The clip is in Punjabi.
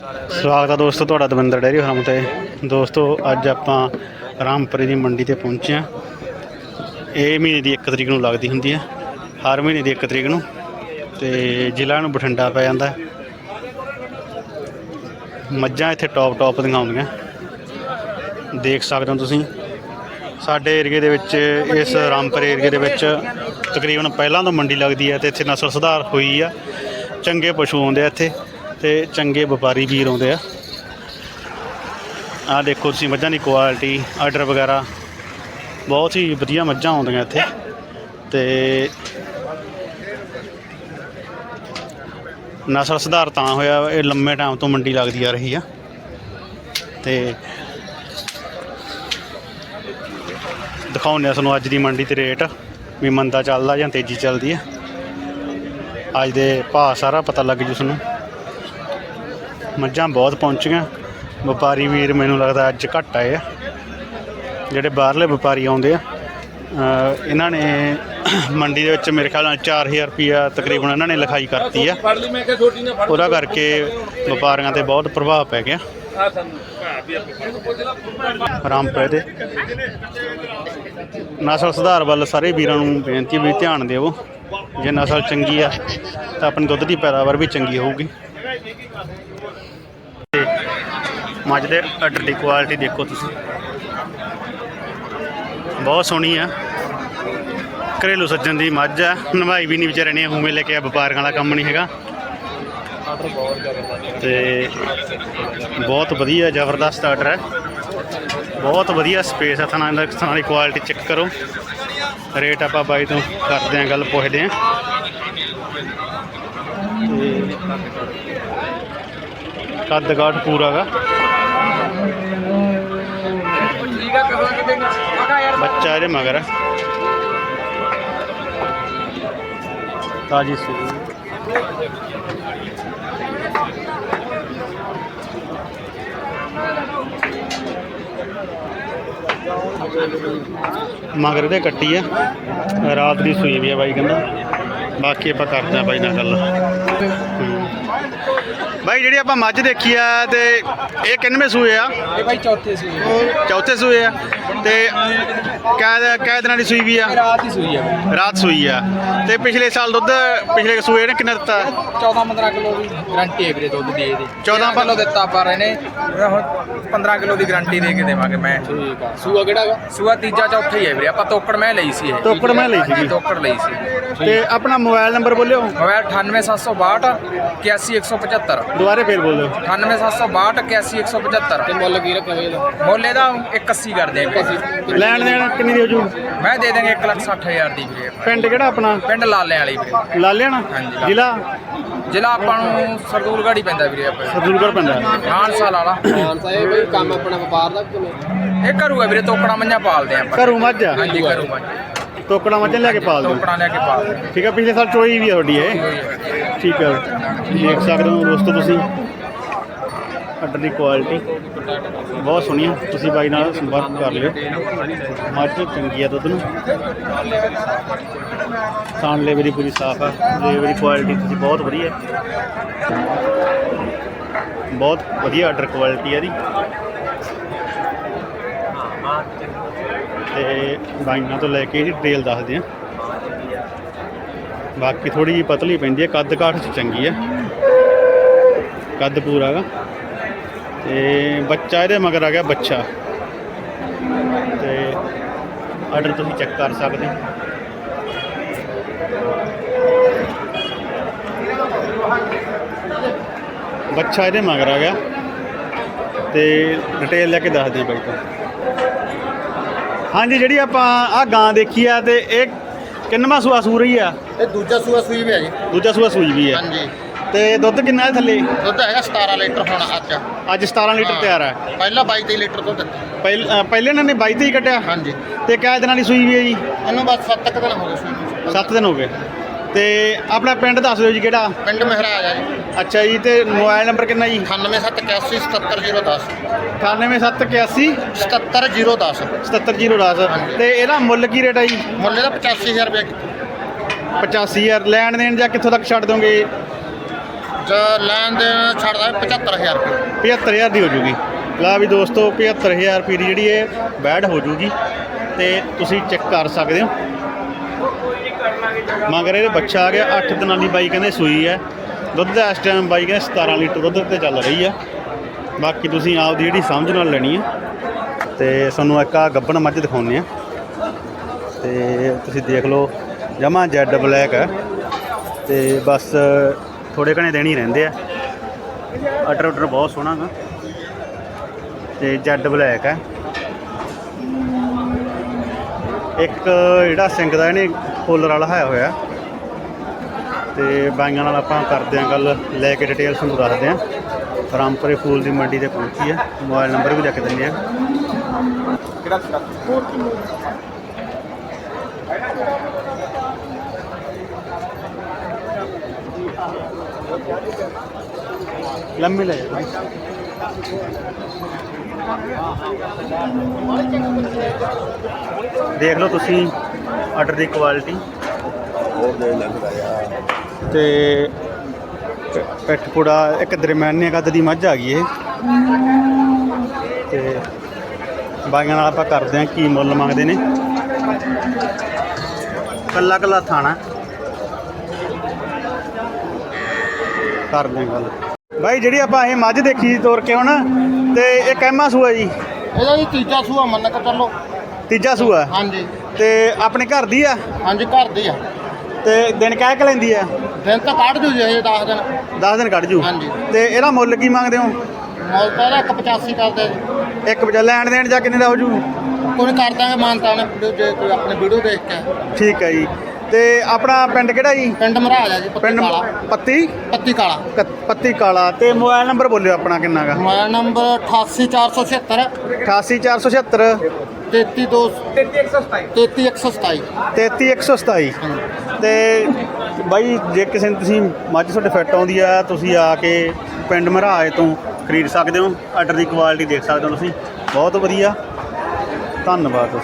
ਸਵਾਗਤ ਹੈ ਦੋਸਤੋ, ਤੁਹਾਡਾ ਦਵਿੰਦਰ ਡੈਰੀ ਫਾਰਮ ਤੇ। ਦੋਸਤੋ, ਅੱਜ ਆਪਾਂ ਰਾਮਪੁਰੇ ਦੀ ਮੰਡੀ ਤੇ ਪਹੁੰਚੇ ਹਾਂ। ਇਹ ਮਹੀਨੇ ਦੀ 1 ਤਰੀਕ ਨੂੰ ਲੱਗਦੀ ਹੁੰਦੀ ਹੈ ਹਰ ਮਹੀਨੇ ਦੀ 1 ਤਰੀਕ ਨੂੰ। ਤੇ ਜ਼ਿਲ੍ਹਾ ਨੂੰ ਬਠਿੰਡਾ ਪੈ ਜਾਂਦਾ। ਮੱਝਾਂ ਇੱਥੇ ਟੌਪ ਟੌਪ ਦੀਆਂ ਆਉਂਦੀਆਂ ਦੇਖ ਸਕਦੇ ਹੋ ਤੁਸੀਂ, ਸਾਡੇ ਏਰੀਏ ਦੇ ਵਿੱਚ, ਇਸ ਰਾਮਪੁਰੇ ਏਰੀਏ ਦੇ ਵਿੱਚ ਤਕਰੀਬਨ ਪਹਿਲਾਂ ਤੋਂ ਮੰਡੀ ਲੱਗਦੀ ਹੈ ਤੇ ਇੱਥੇ ਨਸਲ ਸੁਧਾਰ ਹੋਈ ਆ। ਚੰਗੇ ਪਸ਼ੂ ਆਉਂਦੇ ਆ ਇੱਥੇ। ਤੇ ਚੰਗੇ ਵਪਾਰੀ ਵੀਰ ਆਉਂਦੇ ਆ। ਆ ਦੇਖੋ ਤੁਸੀਂ ਮੱਝਾਂ ਦੀ ਕੁਆਲਿਟੀ ਆਰਡਰ ਵਗੈਰਾ। ਬਹੁਤ ਹੀ ਵਧੀਆ ਮੱਝਾਂ ਆਉਂਦੀਆਂ ਇੱਥੇ। ਤੇ ਨਸਲ ਸੁਧਾਰ ਤਾਂ ਹੋਇਆ, ਇਹ ਲੰਮੇ ਟਾਈਮ ਤੋਂ ਮੰਡੀ ਲੱਗਦੀ ਆ ਰਹੀ ਆ। ਤੇ ਦਿਖਾਉਂਦੇ ਆ ਤੁਹਾਨੂੰ ਅੱਜ ਦੀ ਮੰਡੀ ਤੇ ਰੇਟ ਵੀ ਮੰਦਾ ਚੱਲਦਾ ਜਾਂ ਤੇਜ਼ੀ ਚੱਲਦੀ ਆ। ਅੱਜ ਦੇ ਭਾਅ ਸਾਰਾ ਪਤਾ ਲੱਗ ਜੂ ਤੁਹਾਨੂੰ। ਮੱਝਾਂ ਬਹੁਤ ਪਹੁੰਚੀਆਂ। ਵਪਾਰੀ ਵੀਰ ਮੈਨੂੰ ਲੱਗਦਾ ਅੱਜ ਘੱਟ ਆਏ ਆ। ਜਿਹੜੇ ਬਾਹਰਲੇ ਵਪਾਰੀ ਆਉਂਦੇ ਆ ਇਹਨਾਂ ਨੇ ਮੰਡੀ ਦੇ ਵਿੱਚ ਮੇਰੇ ਖਿਆਲ ਨਾਲ 4000 ਰੁਪਿਆ ਤਕਰੀਬਨ ਇਹਨਾਂ ਨੇ ਲਿਖਾਈ ਕਰਤੀ ਆ। ਉਹਦਾ ਕਰਕੇ ਵਪਾਰੀਆਂ ਤੇ ਬਹੁਤ ਪ੍ਰਭਾਵ ਪੈ ਗਿਆ। ਆ ਸਾਨੂੰ ਭਾ ਵੀ ਆਪਾਂ ਰਾਮਪੁਰੇ ਦੇ। ਨਸਲ ਸੁਧਾਰ ਵੱਲ ਸਾਰੇ ਵੀਰਾਂ ਨੂੰ ਬੇਨਤੀ ਵੀ ਧਿਆਨ ਦਿਓ। ਜੇ ਨਸਲ ਚੰਗੀ ਆ ਤਾਂ ਆਪਣੀ ਦੁੱਧ ਦੀ ਪੈਦਾਵਾਰ ਵੀ ਚੰਗੀ ਹੋਊਗੀ। ਤੇ ਮੱਝ ਦੇ ਆਰਡਰ ਦੀ ਕੁਆਲਿਟੀ ਦੇਖੋ ਤੁਸੀਂ। ਬਹੁਤ ਸੋਹਣੀ ਆ। ਘਰੇਲੂ ਸੱਜਣ ਦੀ ਮੱਝ ਆ। ਨਵਾਈ ਵੀ ਨਹੀਂ ਵਿਚਾਰੇ ਨੇ ਉਵੇਂ ਲੈ ਕੇ ਆ, ਵਪਾਰ ਵਾਲਾ ਕੰਮ ਨਹੀਂ ਹੈਗਾ। ਤੇ ਬਹੁਤ ਵਧੀਆ ਜ਼ਬਰਦਸਤ ਆਰਡਰ ਹੈ ਬਹੁਤ ਵਧੀਆ ਸਪੇਸ ਹੈ ਥਾਣਾ ਦਾ ਥਾਣਾ ਦੀ ਕੁਆਲਿਟੀ ਚੈੱਕ ਕਰੋ। ਰੇਟ ਆਪਾਂ ਬਾਈ ਤੋਂ ਕਰਦੇ ਆਂ, ਗੱਲ ਪੁੱਛਦੇ ਆਂ। ਤੇ ਕੱਦ ਕਾਠ ਪੂਰਾ ਗਾ। ਬੱਚਾ ਇਹਦੇ ਮਗਰ ਤਾਜੀ ਸੂਈ। ਮਗਰ ਦੇ ਕੱਟੀ ਆ। ਰਾਤ ਦੀ ਸੂਈ ਵੀ ਆ ਬਾਈ ਕਹਿੰਦਾ। ਬਾਕੀ ਆਪਾਂ ਕਰਦੇ ਆ ਬਾਈ ਨਾਲ ਗੱਲ। ਬਾਈ ਜਿਹੜੀ ਆਪਾਂ ਮੱਝ ਦੇਖੀ ਆ ਤੇ ਇਹ ਕਿੰਨਵੇਂ ਸੂਏ ਆ? ਇਹ ਭਾਈ ਚੌਥੇ ਸੀ ਚੌਥੇ ਸੂਏ ਆ। ਤੇ ਕੈ ਕੈ ਦਿਨਾਂ ਦੀ ਸੂਈ ਵੀ ਆ? ਰਾਤ ਹੀ ਸੂਈ ਆ ਰਾਤ ਸੂਈ ਆ। ਤੇ ਪਿਛਲੇ ਸਾਲ ਦੁੱਧ ਪਿਛਲੇ ਸੂਏ ਨੇ ਕਿੰਨਾ ਦਿੱਤਾ? 14 15 ਕਿਲੋ ਦੀ ਗਾਰੰਟੀ ਹੈ ਵੀਰੇ ਦੁੱਧ ਦੀ ਇਹਦੀ। 14 ਕਿਲੋ ਦਿੱਤਾ ਪਰ ਇਹਨੇ। ਹੁਣ 15 ਕਿਲੋ ਦੀ ਗਾਰੰਟੀ ਦੇ ਕੇ ਦੇਵਾਂਗੇ ਮੈਂ। ਠੀਕ ਆ। ਸੂਆ ਕਿਹੜਾ ਸੂਆ ਤੀਜਾ ਚੌਥਾ ਹੀ ਹੈ ਵੀਰੇ। ਆਪਾਂ ਤੋਕੜ ਮੈਂ ਲਈ ਸੀ ਇਹ। ਤੋਕੜ ਮੈਂ ਲਈ ਸੀਗੀ। ਤੋਕੜ ਲਈ ਸੀ। ਤੇ ਆਪਣਾ ਮੋਬਾਈਲ ਨੰਬਰ ਬੋਲਿਓ। ਮੋਬਾਈਲ 98762 81175 ਦੁਬਾਰੇ ਫੇਰ ਬੋਲਿਓ 98762 81175 ਤੇ ਮੁੱਲ ਕੀ ਰੱਖਿਆ ਇਹਦਾ? ਮੁੱਲ ਇਹਦਾ 180 ਕਰਦੇ ਆ ਲੈਣ ਦੇਣ ਕਿੰਨੀ ਦੀ ਹੋ ਜੂ? ਮੈਂ ਦੇ ਦਾਂਗੇ 160000 ਦੀ ਵੀਰੇ। ਪਿੰਡ ਕਿਹੜਾ ਆਪਣਾ? ਪਿੰਡ ਲਾਲੇ ਵਾਲੀ ਵੀਰੇ। ਲਾਲਿਆਣਾ ਹਾਂਜੀ। ਜ਼ਿਲ੍ਹਾ? ਜ਼ਿਲ੍ਹਾ ਆਪਾਂ ਨੂੰ ਸਰਦੂਲਗੜ੍ਹ ਹੀ ਪੈਂਦਾ ਵੀਰੇ ਆਪਾਂ। ਸਦੂਲਗੜ ਪੈਂਦਾ। ਮਾਨਸਾ ਵਾਲਾ ਮਾਨਸਾ ਇਹ ਬਈ ਕੰਮ ਆਪਣਾ ਵਪਾਰ ਦਾ ਕਿਵੇਂ ਇਹ ਘਰੂ ਹੈ ਵੀਰੇ ਤੋਕੜਾ ਮੰਝਾਂ ਪਾਲਦੇ ਆ ਆਪਾਂ। ਘਰੋਂ ਮੱਝ? ਆ ਹਾਂਜੀ ਘਰੂ ਮੱਝ। ਤੋਕੜਾ ਮੱਝ ਲੈ ਕੇ ਪਾਲ ਦਿਓ। ਤੋਕੜਾ ਲੈ ਕੇ ਪਾਲਦੇ ਠੀਕ ਆ ਪਿਛਲੇ ਸਾਲ ਚੋਈ ਵੀ ਆ ਤੁਹਾਡੀ ਇਹ। ਠੀਕ ਆ ਦੇਖ ਸਕਦੇ ਹੋ ਦੋਸਤੋ ਤੁਸੀਂ। ਆਰਡਰ ਦੀ ਕੁਆਲਿਟੀ ਬਹੁਤ ਸੋਹਣੀ ਤੁਸੀਂ ਬਾਈ ਨਾਲ ਸੰਪਰਕ ਕਰ ਲਿਓ। ਮੱਝ ਚੰਗੀ ਆ ਦੁੱਧ ਨੂੰ। ਸਾਨ ਲੇਵਰ ਦੀ ਪੂਰੀ ਸਾਫ਼ ਆ। ਲੇਵਰ ਦੀ ਕੁਆਲਿਟੀ ਤੁਸੀਂ ਬਹੁਤ ਵਧੀਆ। ਬਹੁਤ ਵਧੀਆ ਆਰਡਰ ਕੁਆਲਿਟੀ ਆ ਇਹਦੀ। ਤੇ ਬਾਈਆਂ ਤੋਂ ਲੈ ਕੇ ਇਹਦੀ ਡਿਟੇਲ ਦੱਸਦੇ ਆ। ਬਾਕੀ ਥੋੜੀ ਜਿਹੀ ਪਤਲੀ ਪੈਂਦੀ ਹੈ ਕੱਦ ਘਾਟ ਚ ਚੰਗੀ ਹੈ ਕੱਦ ਪੂਰਾ ਹੈਗਾ ਤੇ ਬੱਚਾ ਇਹਦੇ ਮਗਰ ਆ ਗਿਆ ਬੱਚਾ। ਤੇ ਆਰਡਰ ਤੁਸੀਂ ਚੈੱਕ ਕਰ ਸਕਦੇ ਹੋ। ਬੱਚਾ ਇਹਦੇ ਮਗਰ ਆ ਗਿਆ। ਤੇ ਡਿਟੇਲ ਲੈ ਕੇ ਦੱਸਦੇ ਆ ਬਾਈ ਤੋਂ। ਹਾਂਜੀ ਜਿਹੜੀ ਆਪਾਂ ਆ ਗਾਂ ਦੇਖੀ ਆ ਤੇ ਇਹ ਕਿੰਨਵਾਂ ਸੂਆ ਸੂ ਰਹੀ ਆ? ਇਹ ਦੂਜਾ ਸੂਆ ਸੂਈ ਵੀ ਹੈ ਜੀ। ਦੂਜਾ ਸੂਆ ਸੂਈ ਵੀ ਹੈ ਹਾਂਜੀ। ਤੇ ਦੁੱਧ ਕਿੰਨਾ ਹੈ ਥੱਲੇ? ਦੁੱਧ ਹੈਗਾ 17 ਲੀਟਰ ਹੁਣ ਅੱਜ। ਅੱਜ 17 ਲੀਟਰ ਤਿਆਰ ਹੈ ਪਹਿਲਾਂ 22 23 ਲੀਟਰ ਦੁੱਧ ਦਿੱਤਾ। ਪਹਿਲ- ਪਹਿਲੇ ਇਹਨਾਂ ਨੇ 22 ਤੇ ਹੀ ਕੱਟਿਆ? ਹਾਂਜੀ। ਤੇ ਕਿਆ ਦਿਨਾਂ ਦੀ ਸੂਈ ਵੀ ਹੈ ਜੀ? ਇਹਨੂੰ ਬਸ 7 ਕੁ ਦਿਨ ਹੋ ਗਏ ਸੂਈ ਨੂੰ। 7 ਦਿਨ ਹੋ ਗਏ। ਤੇ ਆਪਣਾ ਪਿੰਡ ਦੱਸ ਦਿਓ ਜੀ ਕਿਹੜਾ? ਪਿੰਡ ਮਹਿਰਾਜ ਆ ਜੀ। ਅੱਛਾ ਜੀ ਤੇ ਮੋਬਾਈਲ ਨੰਬਰ ਕਿੰਨਾ ਜੀ? 98781 77010 98781 77010 77010 ਤੇ ਇਹਦਾ ਮੁੱਲ ਕੀ ਰੇਟ ਹੈ ਜੀ? ਮੁੱਲ ਇਹਦਾ 85000 ਰੁਪਏ 85000 ਲੈਣ ਦੇਣ ਜਾਂ ਕਿੱਥੋਂ ਤੱਕ ਛੱਡ ਦੋਗੇ? ਜਾਂ ਲੈਣ ਦੇ ਛੱਡਦਾ 75000 ਰੁਪਏ। 75000 ਦੀ ਹੋ ਜੂਗੀ। ਲਾ ਵੀ ਦੋਸਤੋ 75000 ਰੁਪਏ ਦੀ ਜਿਹੜੀ ਇਹ ਬੈਡ ਹੋ ਜੂਗੀ। ਤੇ ਤੁਸੀਂ ਚੈੱਕ ਕਰ ਸਕਦੇ ਹੋ। ਮਗਰ ਇਹਦੇ ਬੱਚਾ ਆ ਗਿਆ 8 ਦਿਨਾਂ ਦੀ ਬਾਈ ਕਹਿੰਦੇ ਸੂਈ ਹੈ। ਦੁੱਧ ਦਾ ਇਸ ਟਾਈਮ ਬਾਈ ਕਹਿੰਦੇ 17 ਲੀਟਰ ਦੁੱਧ ਤੇ ਚੱਲ ਰਹੀ ਆ ਬਾਕੀ ਤੁਸੀਂ ਆਪਦੀ ਜਿਹੜੀ ਸਮਝ ਨਾਲ ਲੈਣੀ ਆ ਤੇ ਤੁਹਾਨੂੰ ਇੱਕ ਆ ਗੱਬਣ ਮੱਝ ਦਿਖਾਉਂਦੇ ਆ ਤੇ ਤੁਸੀਂ ਦੇਖ ਲਓ ਜਮਾ ਜੈਡ ਬਲੈਕ ਹੈ। ਤੇ ਬਸ ਥੋੜੇ ਘਣੇ ਦੇਣੀ ਰਹਿੰਦੇ ਆ। ਅਟਰ ਉਟਰ ਬਹੁਤ ਸੋਹਣਾ ਗਾ। ਤੇ ਜੈਡ ਬਲੈਕ ਹੈ। ਇੱਕ ਜਿਹੜਾ ਸਿੰਘ ਦਾ ਇਹਨੇ ਫੁੱਲਰ ਵਾਲਾ ਹਾਇਆ ਹੋਇਆ। ਤੇ ਬਾਈਆਂ ਨਾਲ ਆਪਾਂ ਕਰਦੇ ਆਂ ਗੱਲ, ਲੈ ਕੇ ਡਿਟੇਲ ਤੁਹਾਨੂੰ ਦੱਸਦੇ ਆਂ। ਰਾਮਪੁਰੇ ਫੂਲ ਦੀ ਮੰਡੀ ਤੇ ਪਹੁੰਚੀ ਹੈ ਮੋਬਾਈਲ ਨੰਬਰ ਵੀ ਲਿਖ ਦਿੰਦੇ ਆ। ਲੰਮੀ ਲੈ ਜਾ ਦੇਖ ਲਓ ਤੁਸੀਂ ਆਰਡਰ ਦੀ ਕੁਆਲਿਟੀ ਤੇ ਪ- ਪਿੱਠ ਪੁੜਾ ਇੱਕ ਦਰਮਿਆਨੇ ਕੱਦ ਦੀ ਮੱਝ ਆ ਗਈ ਇਹ। ਤੇ ਬਾਈਆਂ ਨਾਲ ਆਪਾਂ ਕਰਦੇ ਹਾਂ ਕੀ ਮੁੱਲ ਮੰਗਦੇ ਨੇ। ਕੱਲਾ ਕੱਲਾ ਥਾਣਾ। ਕਰਦੇ ਹਾਂ ਗੱਲ। ਬਾਈ ਜਿਹੜੀ ਆਪਾਂ ਇਹ ਮੱਝ ਦੇਖੀ ਤੋਰ ਕੇ ਹੁਣ ਤੇ ਇਹ ਕਹਿਮਾ ਸੂਆ ਜੀ। ਇਹਦਾ ਜੀ ਤੀਜਾ ਸੂਆ ਮੰਨ ਕੇ ਚੱਲੋ। ਤੀਜਾ ਸੂਆ? ਹਾਂਜੀ। ਤੇ ਆਪਣੇ ਘਰ ਦੀ ਆ? ਹਾਂਜੀ ਘਰ ਦੀ ਆ। ਤੇ ਦਿਨ ਕਹਿ ਕੇ ਲੈਂਦੀ ਆ? ਦਿਨ ਤਾਂ ਕੱਢ ਜੂ ਜੀ ਇਹ 10 ਦਿਨ। 10 ਦਿਨ ਕੱਢ ਜੂ? ਹਾਂਜੀ। ਤੇ ਇਹਦਾ ਮੁੱਲ ਕੀ ਮੰਗਦੇ ਹੋ? ਮੁੱਲ ਤਾਂ ਇਹਦਾ 185 ਕਰਦੇ ਜੀ। ਇੱਕ ਵਜਾ ਲੈਣ ਦੇਣ ਜਾਂ ਕਿੰਨੇ ਦਾ ਹੋ ਜੂ? ਕੋਈ ਕਰ ਦਾਂਗੇ ਮਾਨਤਾ ਨੇ ਵੀਡੀਓ ਜੇ ਕੋਈ ਆਪਣੀ ਵੀਡੀਓ ਦੇਖ ਕੇ। ਠੀਕ ਹੈ ਜੀ। ਤੇ ਆਪਣਾ ਪਿੰਡ ਕਿਹੜਾ ਜੀ? ਪਿੰਡ ਮਹਾਰਾਜ ਆ ਜੀ ਪੱਤੀ ਪਿੰਡ ਕਾਲਾ। ਪੱਤੀ? ਪੱਤੀ ਕਾਲਾ। ਕ- ਪੱਤੀ ਕਾਲਾ। ਤੇ ਮੋਬਾਈਲ ਨੰਬਰ ਬੋਲਿਓ ਆਪਣਾ ਕਿੰਨਾ ਗਾ? ਮੋਬਾਈਲ ਨੰਬਰ 88476 88476 332 33127 33127 ਤੇ ਬਾਈ ਜੇ ਕਿਸੇ ਨੂੰ ਤੁਸੀਂ ਮੱਝ ਤੁਹਾਡੇ ਫਿੱਟ ਆਉਂਦੀ ਆ ਤੁਸੀਂ ਆ ਕੇ ਪਿੰਡ ਮਹਾਰਾਜ ਤੋਂ ਖਰੀਦ ਸਕਦੇ ਹੋ। ਆਰਡਰ ਦੀ ਕੁਆਲਿਟੀ ਦੇਖ ਸਕਦੇ ਹੋ ਤੁਸੀਂ। ਬਹੁਤ ਵਧੀਆ। ਧੰਨਵਾਦ।